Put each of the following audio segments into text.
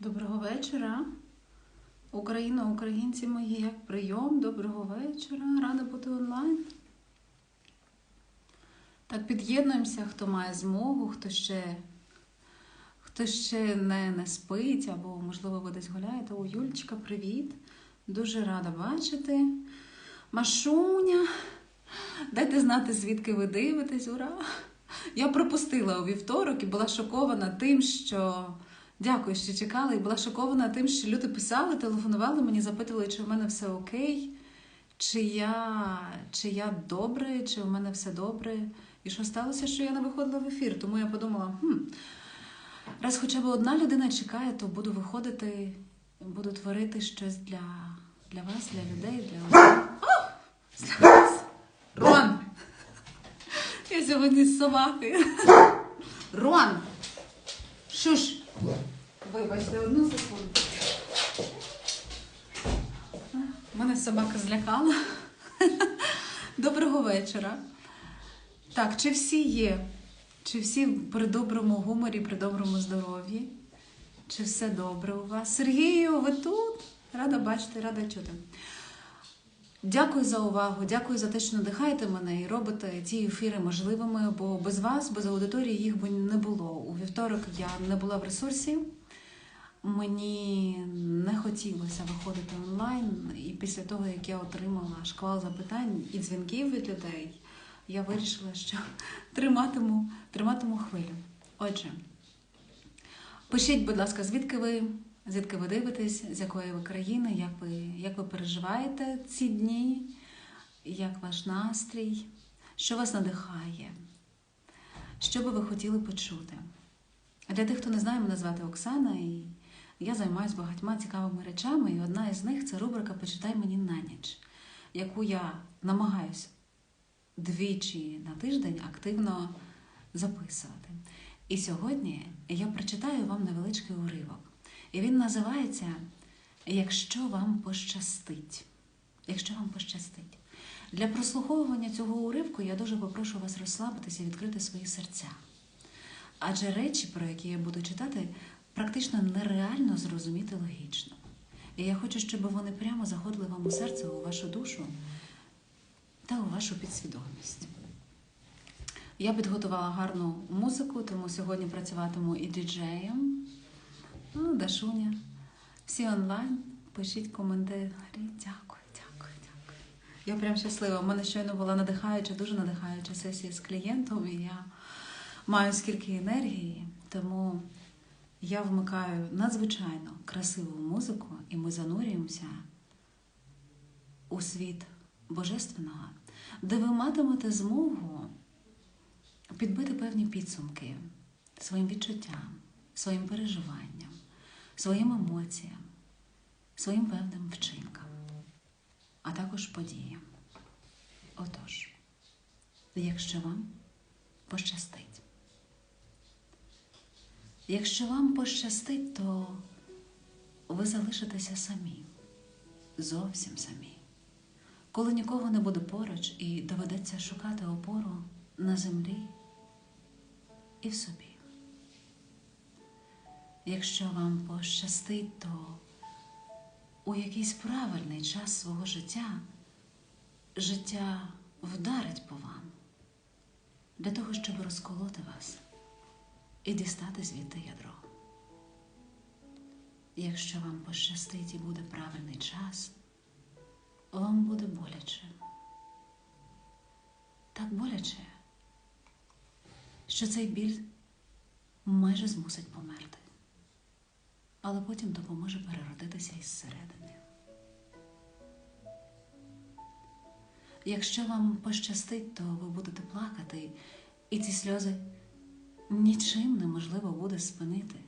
Доброго вечора. Україна, українці мої, як прийом. Доброго вечора. Рада бути онлайн. Так, під'єднуємося, хто має змогу, хто ще, хто ще не, не спить, або, можливо, ви десь гуляєте. О, Юлечка, привіт. Дуже рада бачити. Машуня. Дайте знати, звідки ви дивитесь. Ура! Я пропустила у вівторок і була шокована тим, що. Дякую, що чекали. І була шокована тим, що люди писали, телефонували мені, запитували, чи в мене все окей, чи я, чи я добре, чи в мене все добре. І що сталося, що я не виходила в ефір. Тому я подумала, хм, раз хоча б одна людина чекає, то буду виходити, буду творити щось для, для вас, для людей, для! Вас. Рон! Я сьогодні з собакою. Рон! Шуш! Вибачте, одну секунду. Мене собака злякала. Доброго вечора. Так, чи всі є? Чи всі при доброму гуморі, при доброму здоров'ї? Чи все добре у вас? Сергію, ви тут? Рада бачити, рада чути. Дякую за увагу, дякую за те, що надихаєте мене і робите ці ефіри можливими, бо без вас, без аудиторії їх би не було. У вівторок я не була в ресурсі. Мені не хотілося виходити онлайн, і після того, як я отримала шквал запитань і дзвінків від людей, я вирішила, що триматиму, триматиму хвилю. Отже, пишіть, будь ласка, звідки ви, звідки ви дивитесь, з якої ви країни, як ви, як ви переживаєте ці дні, як ваш настрій, що вас надихає, що би ви хотіли почути. Для тих, хто не знає, мене звати Оксана, і я займаюся багатьма цікавими речами, і одна із них це рубрика Почитай мені на ніч, яку я намагаюся двічі на тиждень активно записувати. І сьогодні я прочитаю вам невеличкий уривок. І він називається Якщо вам пощастить. Якщо вам пощастить. Для прослуховування цього уривку я дуже попрошу вас розслабитися і відкрити свої серця. Адже речі, про які я буду читати, практично нереально зрозуміти логічно. І я хочу, щоб вони прямо заходили вам у серце, у вашу душу та у вашу підсвідомість. Я підготувала гарну музику, тому сьогодні працюватиму і діджеєм. Ну, Дашуня. Всі онлайн. Пишіть коментарі. Дякую, дякую, дякую. Я прям щаслива. У мене щойно була надихаюча, дуже надихаюча сесія з клієнтом, і я маю скільки енергії, тому я вмикаю надзвичайно красиву музику, і ми занурюємося у світ Божественного, де ви матимете змогу підбити певні підсумки своїм відчуттям, своїм переживанням, своїм емоціям, своїм певним вчинкам, а також подіям. Отож, якщо вам пощастить. Якщо вам пощастить, то ви залишитеся самі, зовсім самі, коли нікого не буде поруч і доведеться шукати опору на землі і в собі. Якщо вам пощастить, то у якийсь правильний час свого життя життя вдарить по вам для того, щоб розколоти вас і дістати звідти ядро. Якщо вам пощастить і буде правильний час, вам буде боляче. Так боляче, що цей біль майже змусить померти, але потім допоможе переродитися із середини. Якщо вам пощастить, то ви будете плакати, і ці сльози нічим неможливо буде спинити.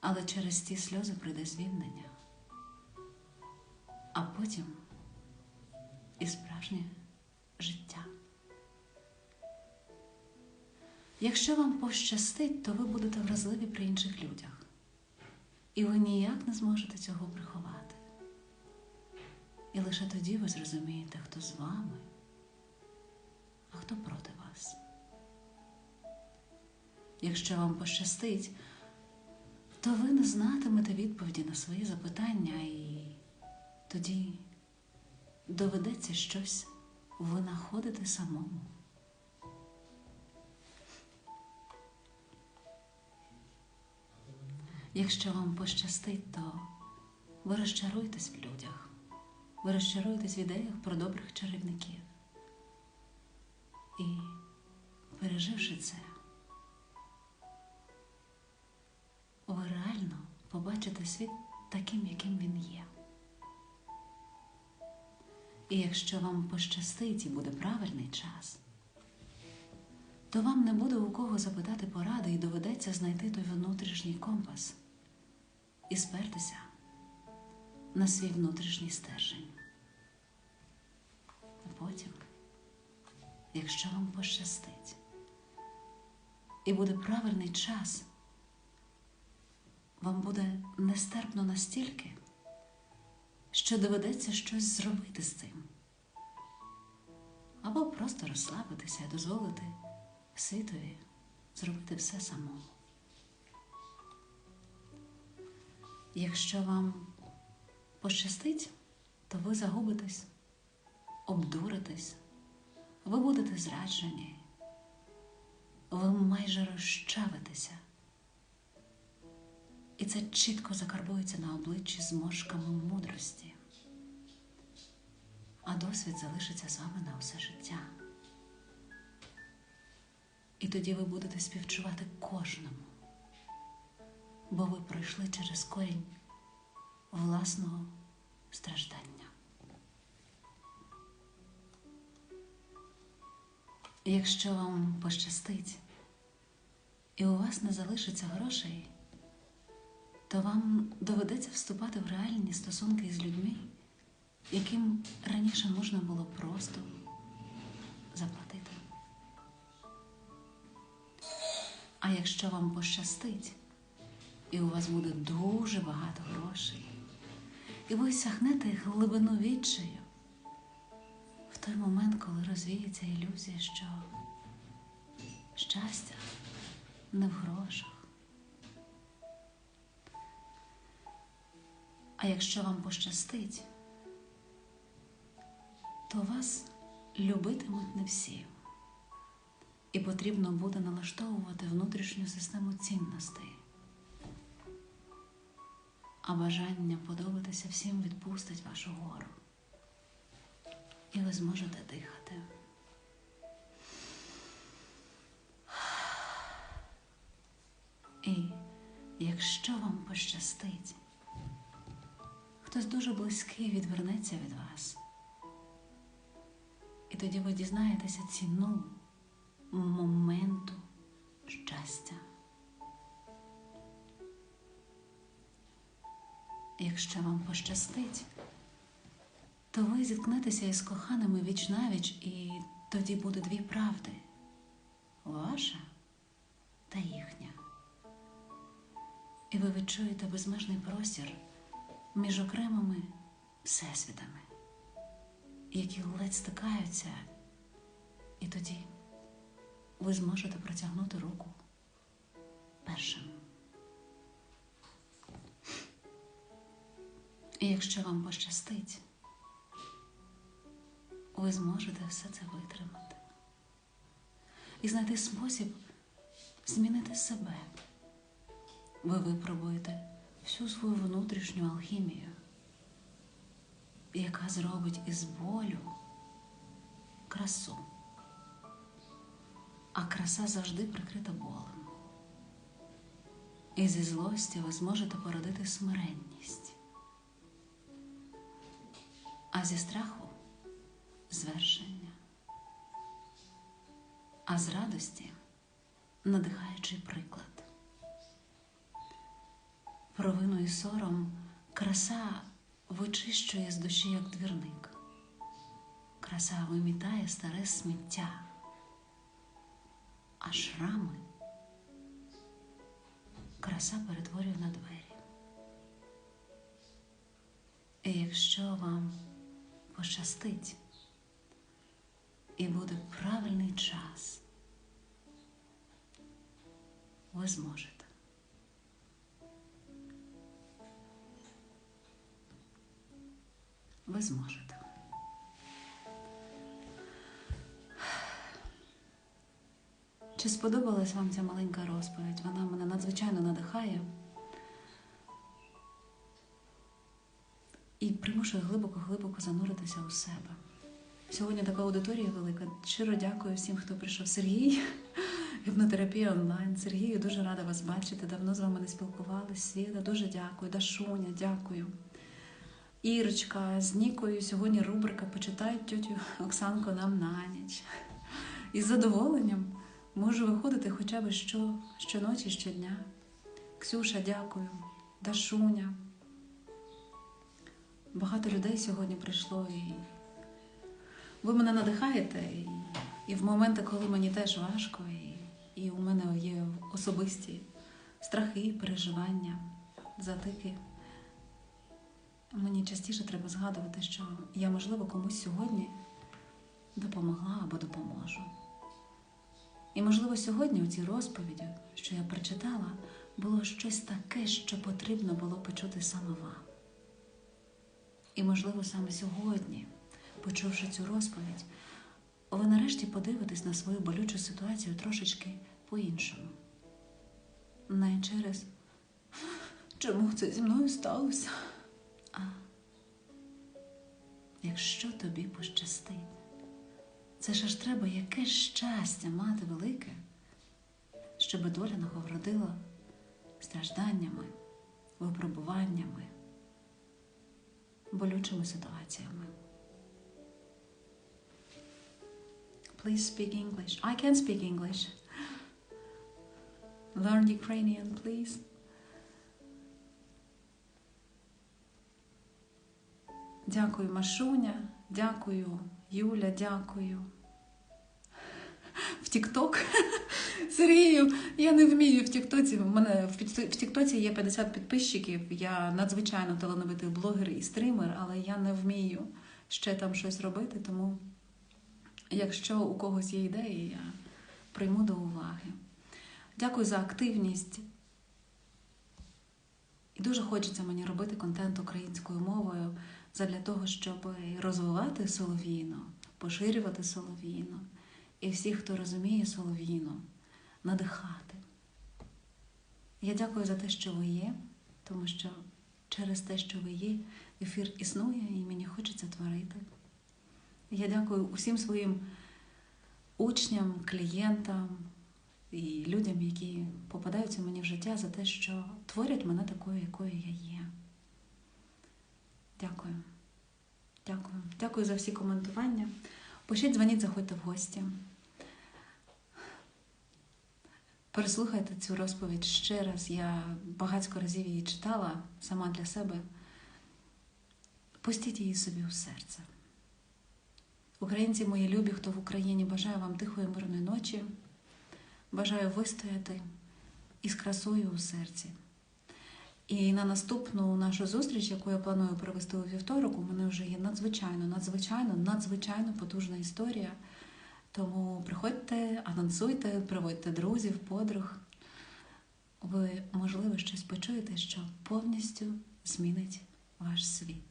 Але через ці сльози прийде звільнення, а потім і справжнє життя. Якщо вам пощастить, то ви будете вразливі при інших людях, і ви ніяк не зможете цього приховати. І лише тоді ви зрозумієте, хто з вами, а хто проти вас. Якщо вам пощастить, то ви не знатимете відповіді на свої запитання, і тоді доведеться щось винаходити самому. Якщо вам пощастить, то ви розчаруєтесь в людях, ви розчаруєтесь в ідеях про добрих чарівників. І, переживши це, ви реально побачите світ таким, яким він є. І якщо вам пощастить і буде правильний час, то вам не буде у кого запитати поради і доведеться знайти той внутрішній компас і спертися на свій внутрішній стержень. А потім, якщо вам пощастить, і буде правильний час, вам буде нестерпно настільки, що доведеться щось зробити з цим. Або просто розслабитися і дозволити світові зробити все самому. Якщо вам пощастить, то ви загубитесь, обдуритесь, ви будете зраджені, ви майже розчавитеся. І це чітко закарбується на обличчі зморшками мудрості, а досвід залишиться з вами на все життя. І тоді ви будете співчувати кожному, бо ви пройшли через корінь власного страждання. Якщо вам пощастить, і у вас не залишиться грошей, то вам доведеться вступати в реальні стосунки з людьми, яким раніше можна було просто заплатити. А якщо вам пощастить, і у вас буде дуже багато грошей, і ви сягнете глибину відчаю в той момент, коли розвіється ілюзія, що щастя не в грошах. А якщо вам пощастить, то вас любитимуть не всі. І потрібно буде налаштовувати внутрішню систему цінностей. А бажання подобатися всім відпустить вашу гору. І ви зможете дихати. І якщо вам пощастить, хтось дуже близький відвернеться від вас. І тоді ви дізнаєтеся ціну моменту щастя. Якщо вам пощастить, то ви зіткнетеся із коханими віч навіч, і тоді буде дві правди ваша та їхня. І ви відчуєте безмежний простір між окремими всесвітами, які ледь стикаються, і тоді ви зможете протягнути руку першим. І якщо вам пощастить, ви зможете все це витримати і знайти спосіб змінити себе. Ви випробуєте всю свою внутрішню алхімію, яка зробить із болю красу. А краса завжди прикрита болем. І зі злості ви зможете породити смиренність, а зі страху звершення, а з радості надихаючий приклад. Провину і сором краса вичищує з душі, як двірник. Краса вимітає старе сміття, а шрами краса перетворює на двері. І якщо вам пощастить, і буде правильний час. Ви зможете. Ви зможете. Чи сподобалась вам ця маленька розповідь? Вона мене надзвичайно надихає. І примушує глибоко-глибоко зануритися у себе. Сьогодні така аудиторія велика. Щиро дякую всім, хто прийшов. Сергій, гіпнотерапія онлайн. Сергію, дуже рада вас бачити. Давно з вами не спілкувалися. Світа, дуже дякую. Дашуня, дякую. Ірочка з Нікою. Сьогодні рубрика Почитай тютю Оксанку нам на ніч. І з задоволенням можу виходити хоча б що, щоночі, щодня. Ксюша, дякую. Дашуня. Багато людей сьогодні прийшло і ви мене надихаєте, і, і в моменти, коли мені теж важко, і, і у мене є особисті страхи, переживання, затики. Мені частіше треба згадувати, що я, можливо, комусь сьогодні допомогла або допоможу. І, можливо, сьогодні у цій розповіді, що я прочитала, було щось таке, що потрібно було почути саме вам. І, можливо, саме сьогодні, почувши цю розповідь, ви нарешті подивитесь на свою болючу ситуацію трошечки по-іншому. Не через чому це зі мною сталося? А якщо тобі пощастить, це ж аж треба яке щастя мати велике, щоби доля нагородила стражданнями, випробуваннями, болючими ситуаціями. Please speak English. I can speak English. Learn Ukrainian, please. Дякую, Машуня, дякую, Юля, дякую. В Тікток. Сергію, я не вмію в Тіктоці. У мене в в Тіктоці є 50 підписчиків. Я надзвичайно талановитий блогер і стример, але я не вмію ще там щось робити. Тому, якщо у когось є ідеї, я прийму до уваги. Дякую за активність. І дуже хочеться мені робити контент українською мовою задля того, щоб розвивати солов'їну, поширювати солов'їну. І всіх, хто розуміє солов'їну, надихати. Я дякую за те, що ви є, тому що через те, що ви є, ефір існує і мені хочеться творити. Я дякую усім своїм учням, клієнтам і людям, які попадаються мені в життя за те, що творять мене такою, якою я є. Дякую. Дякую. Дякую за всі коментування. Пишіть, дзвоніть, заходьте в гості. Переслухайте цю розповідь ще раз. Я багатько разів її читала сама для себе. Пустіть її собі у серце. Українці мої любі, хто в Україні, бажаю вам тихої мирної ночі. Бажаю вистояти із красою у серці. І на наступну нашу зустріч, яку я планую провести у вівторок, у мене вже є надзвичайно, надзвичайно, надзвичайно потужна історія. Тому приходьте, анонсуйте, приводьте друзів, подруг. Ви, можливо, щось почуєте, що повністю змінить ваш світ.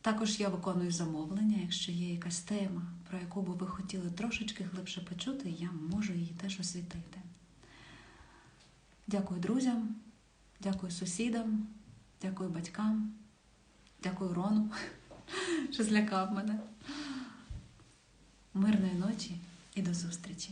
Також я виконую замовлення, якщо є якась тема, про яку би ви хотіли трошечки глибше почути, я можу її теж освітити. Дякую друзям, дякую сусідам, дякую батькам, дякую Рону, що злякав мене. Мирної ночі і до зустрічі!